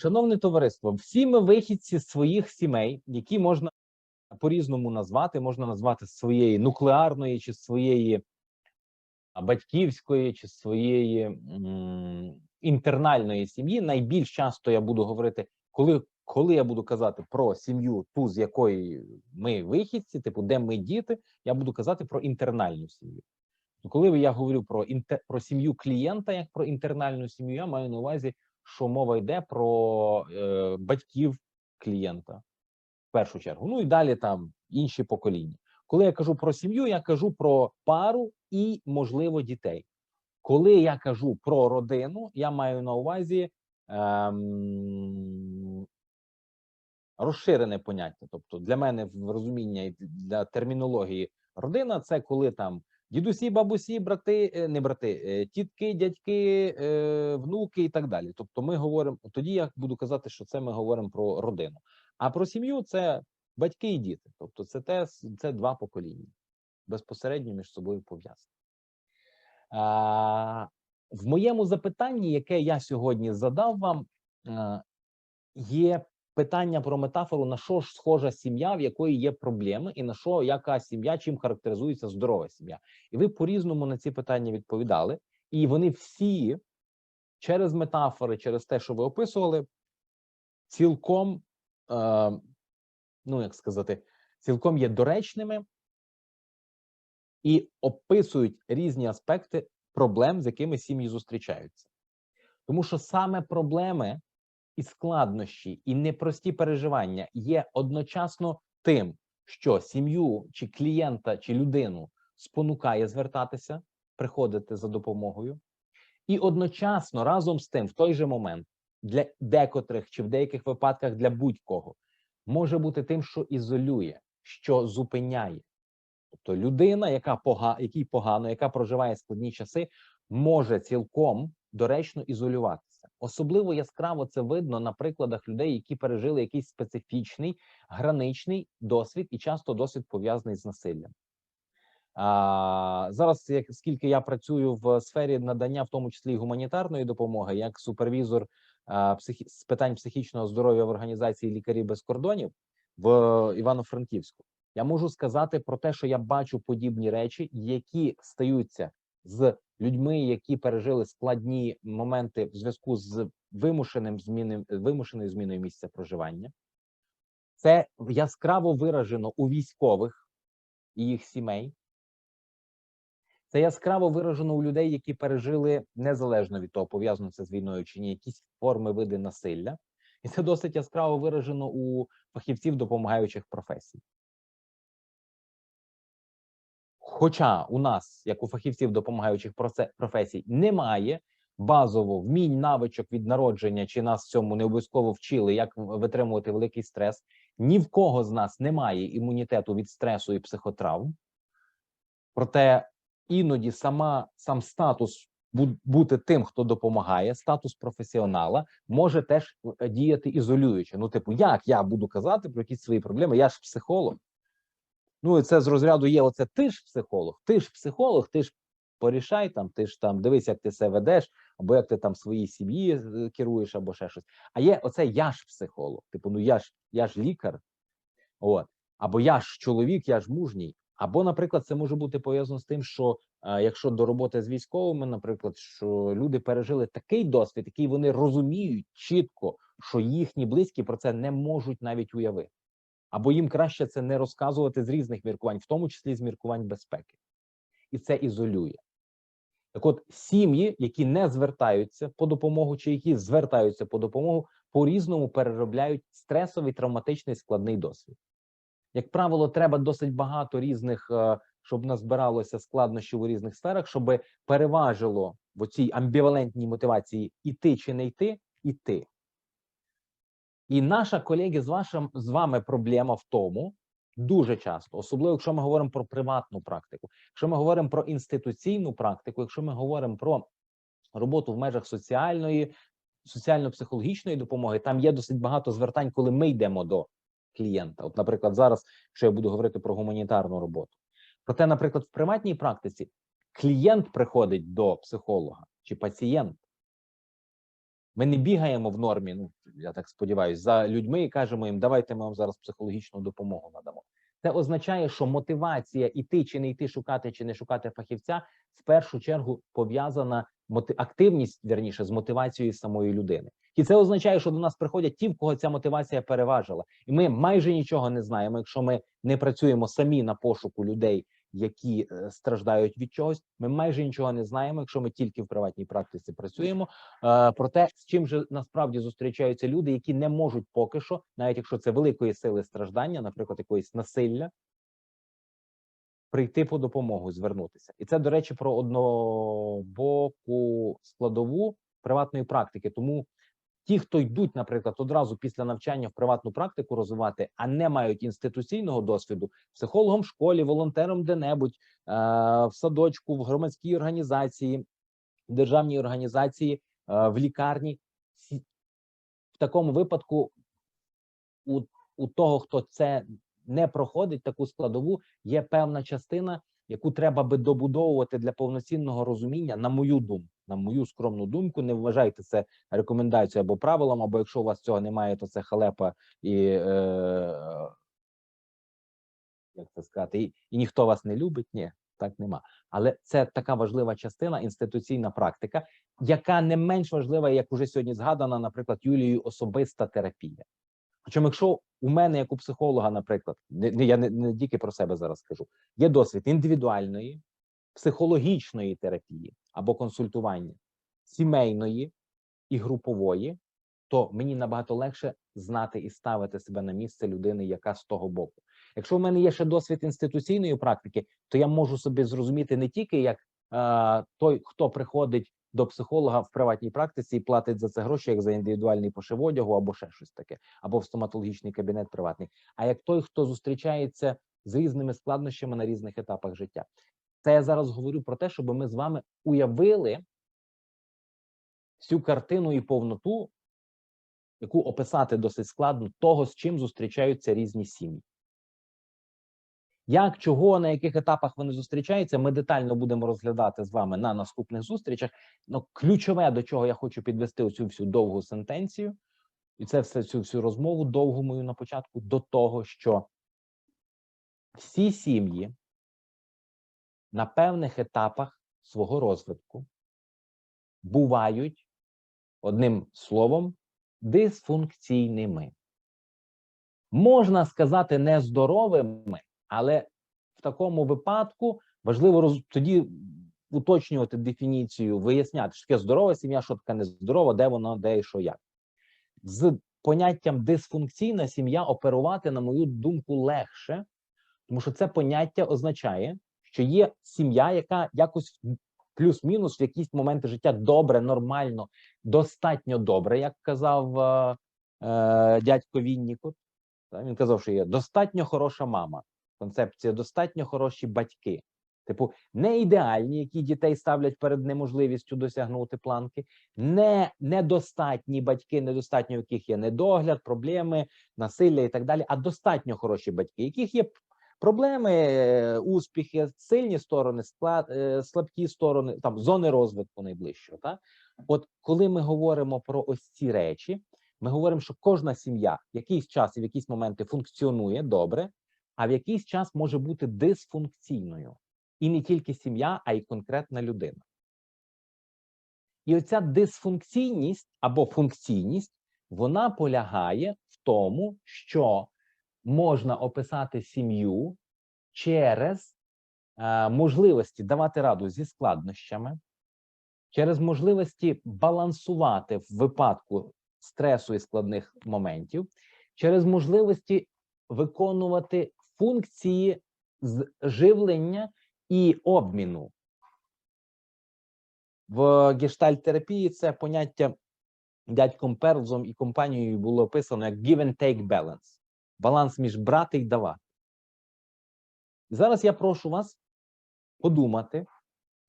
Шановне товариство, всі ми вихідці своїх сімей, які можна по-різному назвати, можна назвати своєї нуклеарної, чи своєї батьківської, чи своєї інтернальної сім'ї. Найбільш часто я буду говорити, коли, коли я буду казати про сім'ю, ту з якої ми вихідці, типу, де ми діти, я буду казати про інтернальну сім'ю. Коли я говорю про інте, про сім'ю клієнта, як про інтернальну сім'ю, я маю на увазі, що мова йде про е, батьків клієнта в першу чергу. Ну і далі там інші покоління. Коли я кажу про сім'ю, я кажу про пару і, можливо, дітей. Коли я кажу про родину, я маю на увазі ем, розширене поняття. Тобто, для мене в розуміння і для термінології родина це коли там дідусі, бабусі, брати, е, не брати, е, тітки, дядьки, е, внуки і так далі. Тобто, ми говоримо тоді. Я буду казати, що це ми говоримо про родину. А про сім'ю це батьки і діти. Тобто, це те це два покоління безпосередньо між собою пов'язані. В моєму запитанні, яке я сьогодні задав вам, є питання про метафору, на що ж схожа сім'я, в якої є проблеми, і на що яка сім'я, чим характеризується здорова сім'я. І ви по-різному на ці питання відповідали, і вони всі через метафори, через те, що ви описували, цілком, е, ну як сказати, цілком є доречними і описують різні аспекти проблем, з якими сім'ї зустрічаються. Тому що саме проблеми і складнощі, і непрості переживання є одночасно тим, що сім'ю чи клієнта, чи людину спонукає звертатися, приходити за допомогою, і одночасно разом з тим, в той же момент, для декотрих чи в деяких випадках для будь-кого може бути тим, що ізолює, що зупиняє. Тобто людина, яка пога, якій погано, яка проживає складні часи, може цілком доречно ізолюватися. Особливо яскраво це видно на прикладах людей, які пережили якийсь специфічний граничний досвід, і часто досвід пов'язаний з насиллям. А, Зараз, як скільки я працюю в сфері надання, в тому числі гуманітарної допомоги, як супервізор а, психі... з питань психічного здоров'я в організації лікарів без кордонів в Івано-Франківську, я можу сказати про те, що я бачу подібні речі, які стаються з людьми, які пережили складні моменти в зв'язку з вимушеним зміною вимушеною зміною місця проживання. Це яскраво виражено у військових і їх сімей. Це яскраво виражено у людей, які пережили незалежно від того, пов'язано це з війною чи ні, якісь форми види насилля, і це досить яскраво виражено у фахівців допомагаючих професій. Хоча у нас, як у фахівців допомагаючих професій, немає базово вмінь навичок від народження, чи нас цьому не обов'язково вчили, як витримувати великий стрес, ні в кого з нас немає імунітету від стресу і психотравм. Проте іноді сама сам статус бути тим, хто допомагає, статус професіонала може теж е, діяти ізолюючи. Ну, типу, як я буду казати про якісь свої проблеми? Я ж психолог. Ну і це з розряду є. Оце ти ж психолог, ти ж психолог, ти ж порішай там, ти ж там дивись, як ти себе ведеш, або як ти там своїй сім'ї е, керуєш, або ще щось. А є оце я ж психолог. Типу, ну я ж я ж лікар, от або я ж чоловік, я ж мужній. Або, наприклад, це може бути пов'язано з тим, що а, якщо до роботи з військовими, наприклад, що люди пережили такий досвід, який вони розуміють чітко, що їхні близькі про це не можуть навіть уявити або їм краще це не розказувати з різних міркувань, в тому числі з міркувань безпеки, і це ізолює. Так, от сім'ї, які не звертаються по допомогу, чи які звертаються по допомогу, по різному переробляють стресовий травматичний складний досвід. Як правило, треба досить багато різних, е, щоб назбиралося складнощів у різних сферах, щоб переважило в цій амбівалентній мотивації іти чи не йти, іти. І наша колеги з вашим з вами проблема в тому, дуже часто, особливо якщо ми говоримо про приватну практику, якщо ми говоримо про інституційну практику, якщо ми говоримо про роботу в межах соціальної, соціально-психологічної допомоги, там є досить багато звертань, коли ми йдемо до клієнта. От, наприклад, зараз, якщо я буду говорити про гуманітарну роботу, проте, наприклад, в приватній практиці клієнт приходить до психолога чи пацієнт. Ми не бігаємо в нормі. Ну я так сподіваюся, за людьми і кажемо їм, давайте ми вам зараз психологічну допомогу надамо. Це означає, що мотивація іти чи не йти шукати, чи не шукати фахівця в першу чергу пов'язана активність вірніше з мотивацією самої людини. І це означає, що до нас приходять ті, в кого ця мотивація переважила, і ми майже нічого не знаємо. Якщо ми не працюємо самі на пошуку людей, які е, страждають від чогось, ми майже нічого не знаємо, якщо ми тільки в приватній практиці працюємо. Е, про те, з чим же насправді зустрічаються люди, які не можуть поки що, навіть якщо це великої сили страждання, наприклад, якоїсь насилля, прийти по допомогу, звернутися. І це, до речі, про однобоку складову приватної практики. Тому ті, хто йдуть, наприклад, одразу після навчання в приватну практику розвивати, а не мають інституційного досвіду, психологом в школі, волонтером де-небудь, е, в садочку, в громадській організації, в державній організації, е, в лікарні. В такому випадку у, у того, хто це не проходить, таку складову, є певна частина, яку треба би добудовувати для повноцінного розуміння, на мою думку, на мою скромну думку. Не вважайте це рекомендацією або правилом, або якщо у вас цього немає, то це халепа і е, як це сказати, і, і ніхто вас не любить. Ні, так нема. Але це така важлива частина, інституційна практика, яка не менш важлива, як уже сьогодні згадана, наприклад, Юлією особиста терапія. Причому, якщо у мене, як у психолога, наприклад, не, я не, не тільки про себе зараз скажу, є досвід індивідуальної, психологічної терапії або консультування, сімейної і групової, то мені набагато легше знати і ставити себе на місце людини, яка з того боку. Якщо в мене є ще досвід інституційної практики, то я можу собі зрозуміти не тільки як е, той, хто приходить до психолога в приватній практиці і платить за це гроші, як за індивідуальний пошив одягу або ще щось таке, або в стоматологічний кабінет приватний, а як той, хто зустрічається з різними складнощами на різних етапах життя. Це я зараз говорю про те, щоб ми з вами уявили всю картину і повноту, яку описати досить складно, того, з чим зустрічаються різні сім'ї. Як, чого, на яких етапах вони зустрічаються, ми детально будемо розглядати з вами на наступних зустрічах. Ну, ключове, до чого я хочу підвести оцю всю довгу сентенцію, і це все цю всю розмову довгу мою на початку, до того, що всі сім'ї на певних етапах свого розвитку бувають одним словом дисфункційними. Можна сказати нездоровими, але в такому випадку важливо роз... тоді уточнювати дефініцію, виясняти, що таке здорова сім'я, що таке нездорова, де вона, де і що як. З поняттям дисфункційна сім'я оперувати, на мою думку, легше, тому що це поняття означає, що є сім'я, яка якось плюс-мінус в якісь моменти життя добре, нормально, достатньо добре, як казав е, е, дядько Віннікут. Він казав, що є достатньо хороша мама, концепція достатньо хороші батьки. Типу, не ідеальні, які дітей ставлять перед неможливістю досягнути планки, не недостатні батьки, недостатньо яких є недогляд, проблеми, насилля і так далі, а достатньо хороші батьки, яких є проблеми, е, успіхи, сильні сторони, склад, е, слабкі сторони, там зони розвитку найближчого. Та? От коли ми говоримо про ось ці речі, ми говоримо, що кожна сім'я в якийсь час і в якісь моменти функціонує добре, а в якийсь час може бути дисфункційною. І не тільки сім'я, а й конкретна людина. І оця дисфункційність або функційність, вона полягає в тому, що можна описати сім'ю через е, можливості давати раду зі складнощами, через можливості балансувати в випадку стресу і складних моментів, через можливості виконувати функції з живлення і обміну. В гештальт-терапії це поняття дядьком Перлзом і компанією було описано як give and take balance. Баланс між брати і давати. Зараз я прошу вас подумати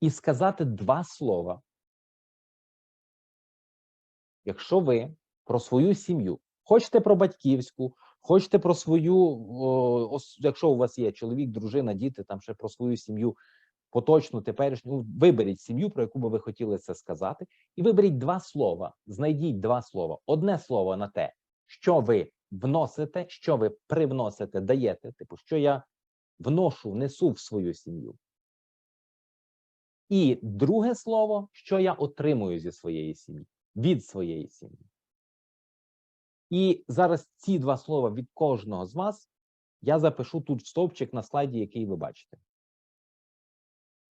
і сказати два слова. Якщо ви про свою сім'ю, хочете про батьківську, хочете про свою, о, якщо у вас є чоловік, дружина, діти, там ще про свою сім'ю поточну, теперішню. Ну, Виберіть сім'ю, про яку би ви хотіли це сказати, і виберіть два слова. Знайдіть два слова. Одне слово на те, що ви вносите, що ви привносите, даєте, типу, що я вношу, несу в свою сім'ю. І друге слово, що я отримую зі своєї сім'ї, від своєї сім'ї. І зараз ці два слова від кожного з вас я запишу тут в стовпчик на слайді, який ви бачите.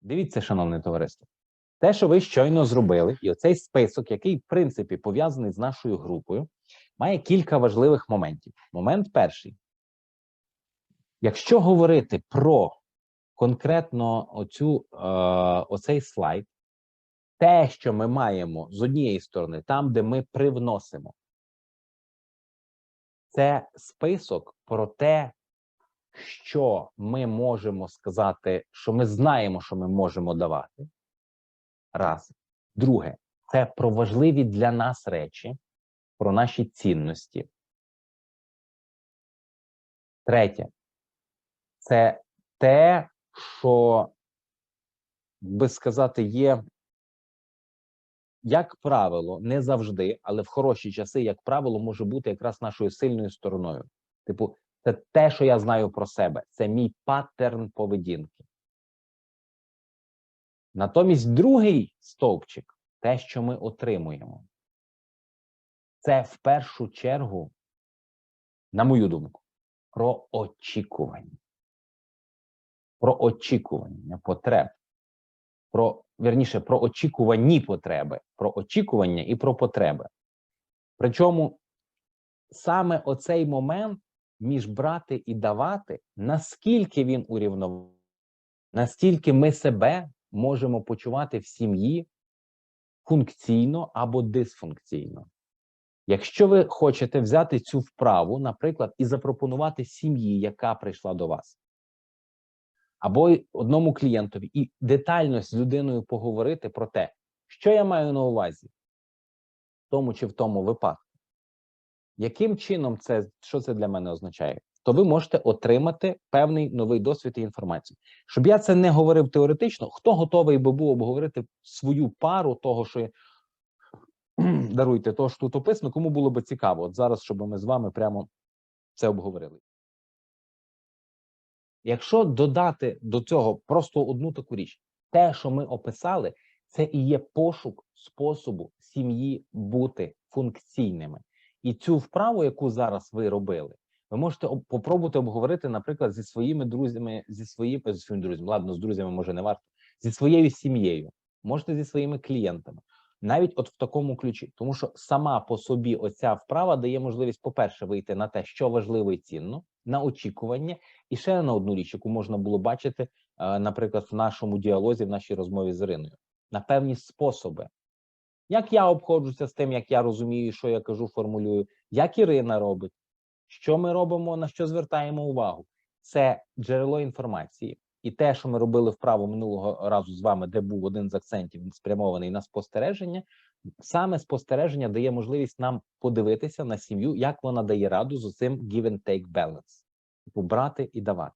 Дивіться, шановне товариство. Те, що ви щойно зробили, і оцей список, який, в принципі, пов'язаний з нашою групою, має кілька важливих моментів. Момент перший. Якщо говорити про конкретно оцю, е, оцей слайд, те, що ми маємо з однієї сторони, там, де ми привносимо, це список про те, що ми можемо сказати, що ми знаємо, що ми можемо давати. Раз. Друге, це про важливі для нас речі, про наші цінності. Третє, це те, що, би сказати, є, як правило, не завжди, але в хороші часи, як правило, може бути якраз нашою сильною стороною. Типу, це те, що я знаю про себе, це мій паттерн поведінки. Натомість другий стовпчик, те, що ми отримуємо, це в першу чергу, на мою думку, про очікування. Про очікування потреб. Про, вірніше, про очікувані потреби, про очікування і про потреби. Причому саме оцей момент між брати і давати, наскільки він урівноважений, настільки ми себе можемо почувати в сім'ї функційно або дисфункційно. Якщо ви хочете взяти цю вправу, наприклад, і запропонувати сім'ї, яка прийшла до вас, або одному клієнтові, і детально з людиною поговорити про те, що я маю на увазі в тому чи в тому випадку, яким чином це, що це для мене означає, то ви можете отримати певний новий досвід і інформацію. Щоб я це не говорив теоретично, хто готовий би був обговорити свою пару того, що я- даруйте, того що тут описано, кому було би цікаво, от зараз, щоб ми з вами прямо це обговорили. Якщо додати до цього просто одну таку річ, те, що ми описали, це і є пошук способу сім'ї бути функційними. І цю вправу, яку зараз ви робили, ви можете об- попробувати обговорити, наприклад, зі своїми друзями, зі своїми зі своїми друзями, ладно, з друзями може не варто, зі своєю сім'єю, можете зі своїми клієнтами, навіть от в такому ключі, тому що сама по собі оця вправа дає можливість, по-перше, вийти на те, що важливо і цінно, на очікування, і ще на одну річ, яку можна було бачити, е, наприклад, в нашому діалозі, в нашій розмові з Іриною, на певні способи. Як я обходжуся з тим, як я розумію, що я кажу, формулюю, як Ірина робить, що ми робимо, на що звертаємо увагу. Це джерело інформації. І те, що ми робили вправо минулого разу з вами, де був один з акцентів спрямований на спостереження, саме спостереження дає можливість нам подивитися на сім'ю, як вона дає раду з цим give and take balance. Типу брати і давати.